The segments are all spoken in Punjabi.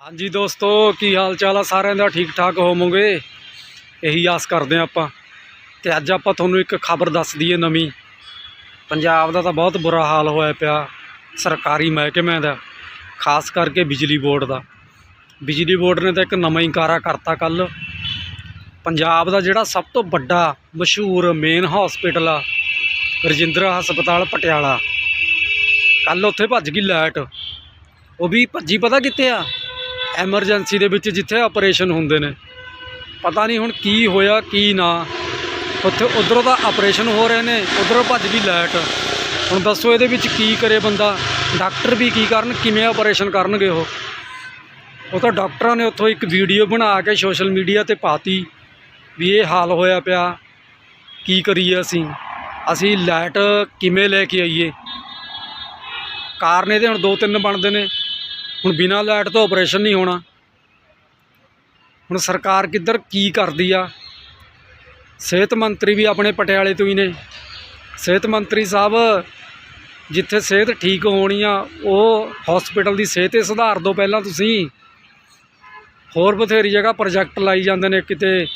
ਹਾਂਜੀ ਦੋਸਤੋ, ਕੀ ਹਾਲ ਚਾਲ ਆ? ਸਾਰਿਆਂ ਦਾ ਠੀਕ ਠਾਕ ਹੋਵੋਗੇ? ਇਹੀ ਆਸ ਕਰਦੇ ਆ ਆਪਾਂ। ਤੇ ਅੱਜ ਆਪਾਂ ਤੁਹਾਨੂੰ ਇੱਕ ਖਬਰ ਦੱਸ ਦਈਏ ਨਵੀਂ। ਪੰਜਾਬ ਦਾ ਤਾਂ ਬਹੁਤ ਬੁਰਾ ਹਾਲ ਹੋਇਆ ਪਿਆ, ਸਰਕਾਰੀ ਮਹਿਕਮਿਆਂ ਦਾ, ਖਾਸ ਕਰਕੇ ਬਿਜਲੀ ਬੋਰਡ ਦਾ। ਬਿਜਲੀ ਬੋਰਡ ਨੇ ਤਾਂ ਇੱਕ ਨਵਾਂ ਹੀ ਕਾਰਾ ਕਰਤਾ ਕੱਲ ਪੰਜਾਬ ਦਾ ਜਿਹੜਾ ਸਭ ਤੋਂ ਵੱਡਾ, ਮਸ਼ਹੂਰ ਮੇਨ ਹਸਪੀਟਲ ਆ, ਰਜਿੰਦਰਾ ਹਸਪਤਾਲ, ਪਟਿਆਲਾ। ਕੱਲ ਉੱਥੇ ਭੱਜ ਗਈ ਲਾਈਟ। ਉਹ ਵੀ ਭੱਜੀ ਪਤਾ ਕਿੱਥੇ ਆ? ਐਮਰਜੈਂਸੀ ਦੇ ਵਿੱਚ ਜਿੱਥੇ ਆਪਰੇਸ਼ਨ ਹੁੰਦੇ ਨੇ। ਪਤਾ ਨਹੀਂ ਹੁਣ ਕੀ ਹੋਇਆ, ਕੀ ਨਾ। ਉੱਥੇ ਉਧਰੋਂ ਤਾਂ ਆਪਰੇਸ਼ਨ ਹੋ ਰਹੇ ਨੇ, ਉਧਰੋਂ ਭੱਜ ਵੀ ਲਾਈਟ। ਹੁਣ ਦੱਸੋ ਇਹਦੇ ਵਿੱਚ ਕੀ ਕਰੇ ਬੰਦਾ? ਡਾਕਟਰ ਵੀ ਕੀ ਕਰਨ, ਕਿਵੇਂ ਆਪਰੇਸ਼ਨ ਕਰਨਗੇ ਉਹ? ਉਹ ਤਾਂ ਡਾਕਟਰਾਂ ਨੇ ਉੱਥੋਂ ਇੱਕ ਵੀਡੀਓ ਬਣਾ ਕੇ ਸੋਸ਼ਲ ਮੀਡੀਆ ਤੇ ਪਾਤੀ ਵੀ ਇਹ ਹਾਲ ਹੋਇਆ ਪਿਆ। ਕੀ ਕਰੀਏ ਅਸੀਂ? ਅਸੀਂ ਲਾਈਟ ਕਿਵੇਂ ਲੈ ਕੇ ਆਈਏ? ਕਾਰਨ ਇਹਦੇ ਹੁਣ ਦੋ ਤਿੰਨ ਬਣਦੇ ਨੇ। ਹੁਣ ਬਿਨਾਂ ਲਾਈਟ ਤੋਂ ਆਪਰੇਸ਼ਨ ਨਹੀਂ ਹੋਣਾ। ਹੁਣ ਸਰਕਾਰ ਕਿੱਧਰ ਕੀ ਕਰਦੀ ਆ? ਸਿਹਤ ਮੰਤਰੀ ਵੀ ਆਪਣੇ ਪਟਿਆਲੇ ਤੋਂ ਹੀ ਨੇ। ਸਿਹਤ ਮੰਤਰੀ ਸਾਹਿਬ, ਜਿੱਥੇ ਸਿਹਤ ਠੀਕ ਹੋਣੀ ਆ, ਉਹ ਹਸਪੀਟਲ ਦੀ ਸਿਹਤ 'ਤੇ ਸੁਧਾਰ ਦਿਓ ਪਹਿਲਾਂ ਤੁਸੀਂ। ਹੋਰ ਬਥੇਰੀ ਜਗ੍ਹਾ ਪ੍ਰੋਜੈਕਟ ਲਾਈ ਜਾਂਦੇ ਨੇ, ਕਿਤੇ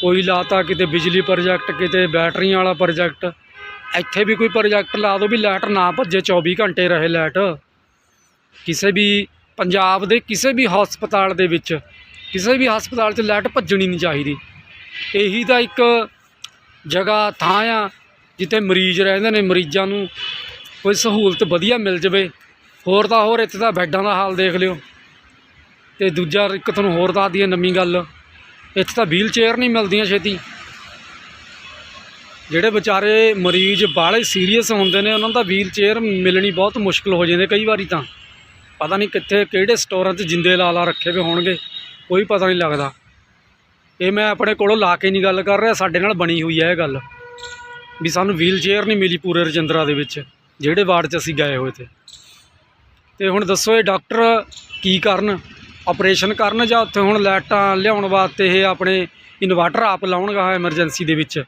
ਕੋਈ ਲਾਤਾ, ਕਿਤੇ ਬਿਜਲੀ ਪ੍ਰੋਜੈਕਟ ਕਿਤੇ ਬੈਟਰੀਆਂ ਵਾਲਾ ਪ੍ਰੋਜੈਕਟ ਇੱਥੇ ਵੀ ਕੋਈ ਪ੍ਰੋਜੈਕਟ ਲਾ ਦਿਓ ਵੀ ਲਾਈਟ ਨਾ ਭੱਜੇ 24 ਘੰਟੇ ਰਹੇ ਲਾਈਟ। ਕਿਸੇ ਵੀ ਪੰਜਾਬ ਦੇ ਕਿਸੇ ਵੀ ਹਸਪਤਾਲ ਦੇ ਵਿੱਚ, ਕਿਸੇ ਵੀ ਹਸਪਤਾਲ 'ਚ ਲਾਈਟ ਭੱਜਣੀ ਨਹੀਂ ਚਾਹੀਦੀ। ਇਹੀ ਤਾਂ ਇੱਕ ਜਗ੍ਹਾ, ਥਾਂ ਆ ਜਿੱਥੇ ਮਰੀਜ਼ ਰਹਿੰਦੇ ਨੇ, ਮਰੀਜ਼ਾਂ ਨੂੰ ਕੋਈ ਸਹੂਲਤ ਵਧੀਆ ਮਿਲ ਜਵੇ। ਹੋਰ ਤਾਂ ਹੋਰ ਇੱਥੇ ਦਾ ਬੈੱਡਾਂ ਦਾ ਹਾਲ ਦੇਖ ਲਿਓ। ਤੇ ਦੂਜਾ ਇੱਕ ਤੁਹਾਨੂੰ ਹੋਰ ਦੱਸ ਦਈਏ ਨਵੀਂ ਗੱਲ, ਇੱਥੇ ਤਾਂ ਵੀਲ ਚੇਅਰ ਨਹੀਂ ਮਿਲਦੀਆਂ ਛੇਤੀ। ਜਿਹੜੇ ਵਿਚਾਰੇ ਮਰੀਜ਼ ਬਾਹਲੇ ਸੀਰੀਅਸ ਹੁੰਦੇ ਨੇ, ਉਹਨਾਂ ਦਾ ਵੀਲ ਚੇਅਰ ਮਿਲਣੀ ਬਹੁਤ ਮੁਸ਼ਕਲ ਹੋ ਜਾਂਦੇ ਕਈ ਵਾਰੀ ਤਾਂ। ਪਤਾ ਨਹੀਂ ਕਿੱਥੇ, ਕਿਹੜੇ ਸਟੋਰਾਂ 'ਚ ਜਿੰਦੇ ਲਾ ਲਾ ਰੱਖੇ ਹੋਏ ਹੋਣਗੇ, ਕੋਈ ਪਤਾ ਨਹੀਂ ਲੱਗਦਾ। ਇਹ ਮੈਂ ਆਪਣੇ ਕੋਲੋਂ ਲਾ ਕੇ ਨਹੀਂ ਗੱਲ ਕਰ ਰਿਹਾ, ਸਾਡੇ ਨਾਲ ਬਣੀ ਹੋਈ ਹੈ ਇਹ ਗੱਲ। ਵੀ ਸਾਨੂੰ ਵੀਲ ਚੇਅਰ ਨਹੀਂ ਮਿਲੀ ਪੂਰੇ ਰਜਿੰਦਰਾ ਦੇ ਵਿੱਚ, ਜਿਹੜੇ ਵਾਰਡ 'ਚ ਅਸੀਂ ਗਏ ਹੋਏ ਤੇ। ਤੇ ਹੁਣ ਦੱਸੋ ਇਹ ਡਾਕਟਰ ਕੀ ਕਰਨ ਆਪਰੇਸ਼ਨ ਕਰਨ ਜਾਂ ਉੱਥੇ ਹੁਣ ਲਾਈਟਾਂ ਲਿਆਉਣ ਵਾਸਤੇ ਇਹ ਆਪਣੇ ਇਨਵਰਟਰ ਆਪ ਲਾਉਣਗਾ ਐਮਰਜੈਂਸੀ ਦੇ ਵਿੱਚ?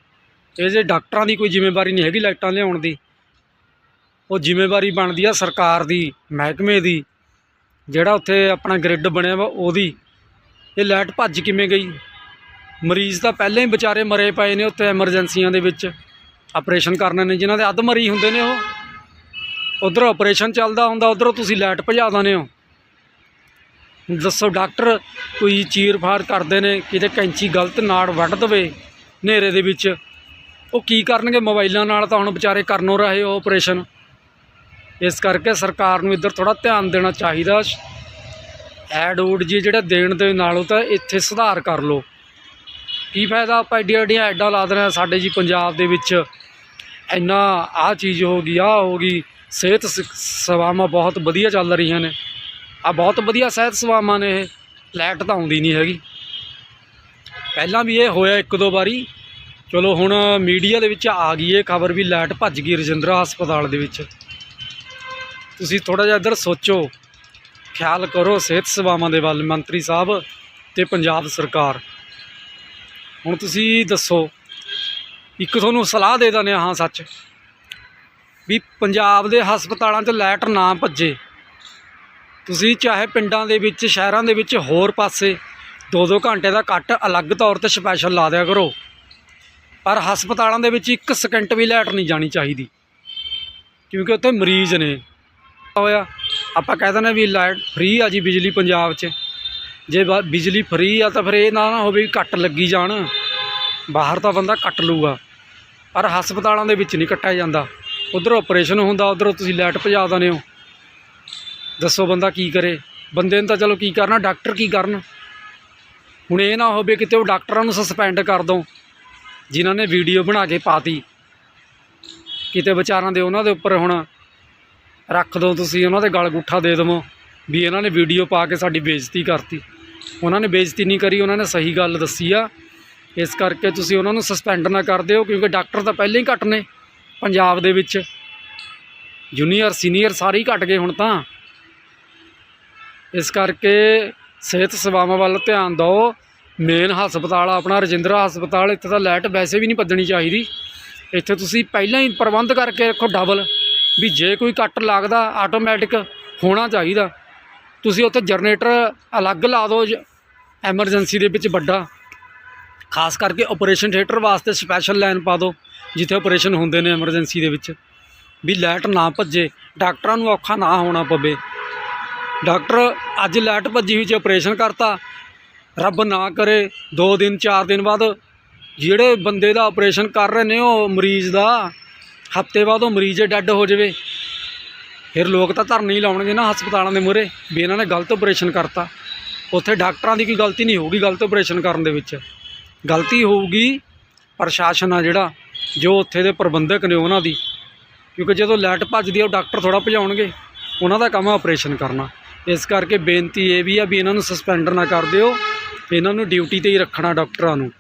ਇਹ ਜੇ ਡਾਕਟਰਾਂ ਦੀ ਕੋਈ ਜ਼ਿੰਮੇਵਾਰੀ ਨਹੀਂ ਹੈਗੀ ਲਾਈਟਾਂ ਲਿਆਉਣ ਦੀ। ਉਹ ਜ਼ਿੰਮੇਵਾਰੀ ਬਣਦੀ ਆ ਸਰਕਾਰ ਦੀ, ਮਹਿਕਮੇ ਦੀ ਜਿਹੜਾ ਉੱਥੇ ਆਪਣਾ ਗ੍ਰਿਡ ਬਣਿਆ ਵਾ ਉਹਦੀ। ਇਹ ਲਾਈਟ ਭੱਜ ਕਿਵੇਂ ਗਈ? ਮਰੀਜ਼ ਤਾਂ ਪਹਿਲਾਂ ਹੀ ਵਿਚਾਰੇ ਮਰੇ ਪਏ ਨੇ ਉੱਥੇ ਐਮਰਜੈਂਸੀਆਂ ਦੇ ਵਿੱਚ। ਆਪਰੇਸ਼ਨ ਕਰਨੇ ਨੇ, ਜਿਨ੍ਹਾਂ ਦੇ ਅੱਧ ਮਰੀ ਹੁੰਦੇ ਨੇ ਉਹ। ਉਧਰ ਆਪਰੇਸ਼ਨ ਚੱਲਦਾ ਹੁੰਦਾ, ਉਧਰੋਂ ਤੁਸੀਂ ਲਾਈਟ ਭਜਾ ਦਿੰਦੇ ਹੋ। ਦੱਸੋ ਡਾਕਟਰ, ਕੋਈ ਚੀਰ ਫਾੜ ਕਰਦੇ ਨੇ, ਕਿਤੇ ਕੈਂਚੀ ਗਲਤ ਨਾੜ ਵੱਢ ਦਵੇ ਹਨੇਰੇ ਦੇ ਵਿੱਚ। ਉਹ ਕੀ ਕਰਨਗੇ? ਮੋਬਾਈਲਾਂ ਨਾਲ ਤਾਂ ਹੁਣ ਵਿਚਾਰੇ ਕਰਨੋਂ ਰਹੇ ਉਹ ਆਪਰੇਸ਼ਨ ਇਸ ਕਰਕੇ ਸਰਕਾਰ ਨੂੰ ਇੱਧਰ ਥੋੜਾ ਧਿਆਨ ਦੇਣਾ ਚਾਹੀਦਾ। ਐਡ ਊਡ ਜੀ ਜਿਹੜਾ ਦੇਣ ਦੇ ਨਾਲੋਂ ਤਾਂ ਇੱਥੇ ਸੁਧਾਰ ਕਰ ਲਓ। ਕੀ ਫਾਇਦਾ ਆਪਾਂ ਐਡੀਆਂ ਐਡੀਆਂ ਐਡਾਂ ਲਾ ਦੇਣਾ ਸਾਡੇ ਜੀ ਪੰਜਾਬ ਦੇ ਵਿੱਚ। ਇੰਨਾ ਆਹ ਚੀਜ਼ ਹੋ ਗਈ, ਆਹ ਹੋ ਗਈ, ਸਿਹਤ ਸ- ਸੇਵਾਵਾਂ ਬਹੁਤ ਵਧੀਆ ਚੱਲ ਰਹੀਆਂ ਨੇ। ਆ ਬਹੁਤ ਵਧੀਆ ਸਿਹਤ ਸੇਵਾਵਾਂ ਨੇ ਇਹ, ਲਾਈਟ ਤਾਂ ਆਉਂਦੀ ਨਹੀਂ ਹੈਗੀ। ਪਹਿਲਾਂ ਵੀ ਇਹ ਹੋਇਆ ਇੱਕ ਦੋ ਵਾਰੀ। ਚਲੋ ਹੁਣ ਮੀਡੀਆ ਦੇ ਵਿੱਚ ਆ ਗਈ ਇਹ ਖਬਰ ਵੀ ਲਾਈਟ ਭੱਜ ਗਈ ਰਜਿੰਦਰਾ ਹਸਪਤਾਲ ਦੇ ਵਿੱਚ। ਤੁਸੀਂ ਥੋੜਾ ਜਿਹਾ ਇੱਧਰ ਸੋਚੋ। ਖਿਆਲ ਕਰੋ ਸਿਹਤ ਸੇਵਾਵਾਂ ਦੇ ਵੱਲ, ਮੰਤਰੀ ਸਾਹਿਬ ਤੇ ਪੰਜਾਬ ਸਰਕਾਰ। ਹੁਣ ਤੁਸੀਂ ਦੱਸੋ, ਇੱਕ ਤੁਹਾਨੂੰ ਸਲਾਹ ਦੇ ਦਿੰਦੇ ਹਾਂ ਹਾਂ ਸੱਚ, ਵੀ ਪੰਜਾਬ ਦੇ ਹਸਪਤਾਲਾਂ 'ਚ ਲਾਈਟ ਨਾ ਭੱਜੇ। ਤੁਸੀਂ ਚਾਹੇ ਪਿੰਡਾਂ ਦੇ ਵਿੱਚ, ਸ਼ਹਿਰਾਂ ਦੇ ਵਿੱਚ, ਹੋਰ ਪਾਸੇ 2-2 ਘੰਟੇ ਦਾ ਕੱਟ ਅਲੱਗ ਤੌਰ ਤੇ ਸਪੈਸ਼ਲ ਲਾ ਦਿਆ ਕਰੋ। ਪਰ ਹਸਪਤਾਲਾਂ ਦੇ ਵਿੱਚ 1 ਸਕਿੰਟ ਵੀ ਲਾਈਟ ਨਹੀਂ ਜਾਣੀ ਚਾਹੀਦੀ, ਕਿਉਂਕਿ ਉੱਥੇ ਮਰੀਜ਼ ਨੇ। ਹੋਇਆ। ਆਪਾਂ ਕਹਿ ਦਿੰਦੇ ਵੀ ਲਾਈਟ ਫ੍ਰੀ ਆ ਜੀ ਬਿਜਲੀ ਪੰਜਾਬ 'ਚ। ਜੇ ਬਿਜਲੀ ਫ੍ਰੀ ਆ ਤਾਂ ਫਿਰ ਇਹ ਨਾ ਨਾ ਹੋਵੇ ਕੱਟ ਲੱਗੀ ਜਾਣ। ਬਾਹਰ ਤਾਂ ਬੰਦਾ ਕੱਟ ਲੂਗਾ ਪਰ ਹਸਪਤਾਲਾਂ ਦੇ ਵਿੱਚ ਨਹੀਂ ਕੱਟਿਆ ਜਾਂਦਾ। ਉਧਰੋਂ ਆਪਰੇਸ਼ਨ ਹੁੰਦਾ, ਉਧਰੋਂ ਤੁਸੀਂ ਲਾਈਟ ਭਜਾ ਦਿੰਦੇ ਹੋ। ਦੱਸੋ ਬੰਦਾ ਕੀ ਕਰੇ? ਬੰਦੇ ਨੂੰ ਤਾਂ ਚਲੋ ਕੀ ਕਰਨਾ, ਡਾਕਟਰ ਕੀ ਕਰਨ? ਹੁਣ ਇਹ ਨਾ ਹੋਵੇ ਕਿਤੇ ਉਹ ਡਾਕਟਰਾਂ ਨੂੰ ਸਸਪੈਂਡ ਕਰ ਦੋ, ਜਿਨ੍ਹਾਂ ਨੇ ਵੀਡੀਓ ਬਣਾ ਕੇ ਪਾਤੀ। ਕਿਤੇ ਵਿਚਾਰਾਂ ਦੇ ਉਹਨਾਂ ਦੇ ਉੱਪਰ ਹੁਣ। ਰੱਖ ਦੋ ਤੁਸੀਂ, ਉਹਨਾਂ ਦੇ ਗਲ ਗੁੱਠਾ ਦੇ ਦੇਵੋ ਵੀ ਇਹਨਾਂ ਨੇ ਵੀਡੀਓ ਪਾ ਕੇ ਸਾਡੀ ਬੇਇੱਜ਼ਤੀ ਕਰਤੀ। ਉਹਨਾਂ ਨੇ ਬੇਇੱਜ਼ਤੀ ਨਹੀਂ ਕਰੀ, ਉਹਨਾਂ ਨੇ ਸਹੀ ਗੱਲ ਦੱਸੀ ਆ। ਇਸ ਕਰਕੇ ਤੁਸੀਂ ਉਹਨਾਂ ਨੂੰ ਸਸਪੈਂਡ ਨਾ ਕਰ ਦਿਓ, ਕਿਉਂਕਿ ਡਾਕਟਰ ਤਾਂ ਪਹਿਲਾਂ ਹੀ ਘੱਟ ਨੇ ਪੰਜਾਬ ਦੇ ਵਿੱਚ। ਜੂਨੀਅਰ ਸੀਨੀਅਰ ਸਾਰੇ ਹੀ ਘਟ ਗਏ ਹੁਣ ਤਾਂ। ਇਸ ਕਰਕੇ ਸਿਹਤ ਸੇਵਾਵਾਂ ਵੱਲ ਧਿਆਨ ਦਿਓ। ਮੇਨ ਹਸਪਤਾਲ ਆਪਣਾ, ਰਜਿੰਦਰਾ ਹਸਪਤਾਲ, ਇੱਥੇ ਤਾਂ ਲਾਈਟ ਵੈਸੇ ਵੀ ਨਹੀਂ ਭੱਜਣੀ ਚਾਹੀਦੀ। ਇੱਥੇ ਤੁਸੀਂ ਪਹਿਲਾਂ ਹੀ ਪ੍ਰਬੰਧ ਕਰਕੇ ਰੱਖੋ ਡਬਲ ਵੀ ਜੇ ਕੋਈ ਕੱਟ ਲੱਗਦਾ ਆਟੋਮੈਟਿਕ ਹੋਣਾ ਚਾਹੀਦਾ। ਤੁਸੀਂ ਉੱਥੇ ਜਨਰੇਟਰ ਅਲੱਗ ਲਾ ਦਿਓ ਐਮਰਜੈਂਸੀ ਦੇ ਵਿੱਚ ਵੱਡਾ। ਖਾਸ ਕਰਕੇ ਆਪਰੇਸ਼ਨ ਥੀਏਟਰ ਵਾਸਤੇ ਸਪੈਸ਼ਲ ਲਾਈਨ ਪਾ ਦਿਓ, ਜਿੱਥੇ ਆਪਰੇਸ਼ਨ ਹੁੰਦੇ ਨੇ ਐਮਰਜੈਂਸੀ ਦੇ ਵਿੱਚ। ਵੀ ਲਾਈਟ ਨਾ ਭੱਜੇ, ਡਾਕਟਰਾਂ ਨੂੰ ਔਖਾ ਨਾ ਹੋਣਾ ਪਵੇ। ਡਾਕਟਰ ਅੱਜ ਲਾਈਟ ਭੱਜੀ ਹੋਈ ਚ ਆਪਰੇਸ਼ਨ ਕਰਤਾ, ਰੱਬ ਨਾ ਕਰੇ 2 ਦਿਨ 4 ਦਿਨ ਬਾਅਦ ਜਿਹੜੇ ਬੰਦੇ ਦਾ ਆਪਰੇਸ਼ਨ ਕਰ ਰਹੇ ਨੇ ਉਹ ਮਰੀਜ਼ ਦਾ ਹਫ਼ਤੇ ਬਾਅਦ ਉਹ ਮਰੀਜ਼ ਡੈੱਡ ਹੋ ਜਾਵੇ। ਫਿਰ ਲੋਕ ਤਾਂ ਧਰਨੇ ਹੀ ਲਾਉਣਗੇ ਨਾ ਹਸਪਤਾਲਾਂ ਦੇ ਮੂਹਰੇ ਵੀ ਇਹਨਾਂ ਨੇ ਗਲਤ ਆਪਰੇਸ਼ਨ ਕਰਤਾ। ਉੱਥੇ ਡਾਕਟਰਾਂ ਦੀ ਕੋਈ ਗਲਤੀ ਨਹੀਂ ਹੋਊਗੀ ਗਲਤ ਆਪਰੇਸ਼ਨ ਕਰਨ ਦੇ ਵਿੱਚ। ਗਲਤੀ ਹੋਊਗੀ ਪ੍ਰਸ਼ਾਸਨ ਆ ਜਿਹੜਾ, ਜੋ ਉੱਥੇ ਦੇ ਪ੍ਰਬੰਧਕ ਨੇ ਉਹਨਾਂ ਦੀ। ਕਿਉਂਕਿ ਜਦੋਂ ਲੈਟ ਭੱਜਦੀ ਆ, ਉਹ ਡਾਕਟਰ ਥੋੜਾ ਭਜਾਉਣਗੇ। ਉਹਨਾਂ ਦਾ ਕੰਮ ਆ ਆਪਰੇਸ਼ਨ ਕਰਨਾ। ਇਸ ਕਰਕੇ ਬੇਨਤੀ ਇਹ ਵੀ ਆ ਵੀ ਇਹਨਾਂ ਨੂੰ ਸਸਪੈਂਡ ਨਾ ਕਰ ਦਿਓ। ਇਹਨਾਂ ਨੂੰ ਡਿਊਟੀ ਤੇ ਹੀ ਰੱਖਣਾ ਡਾਕਟਰਾਂ ਨੂੰ।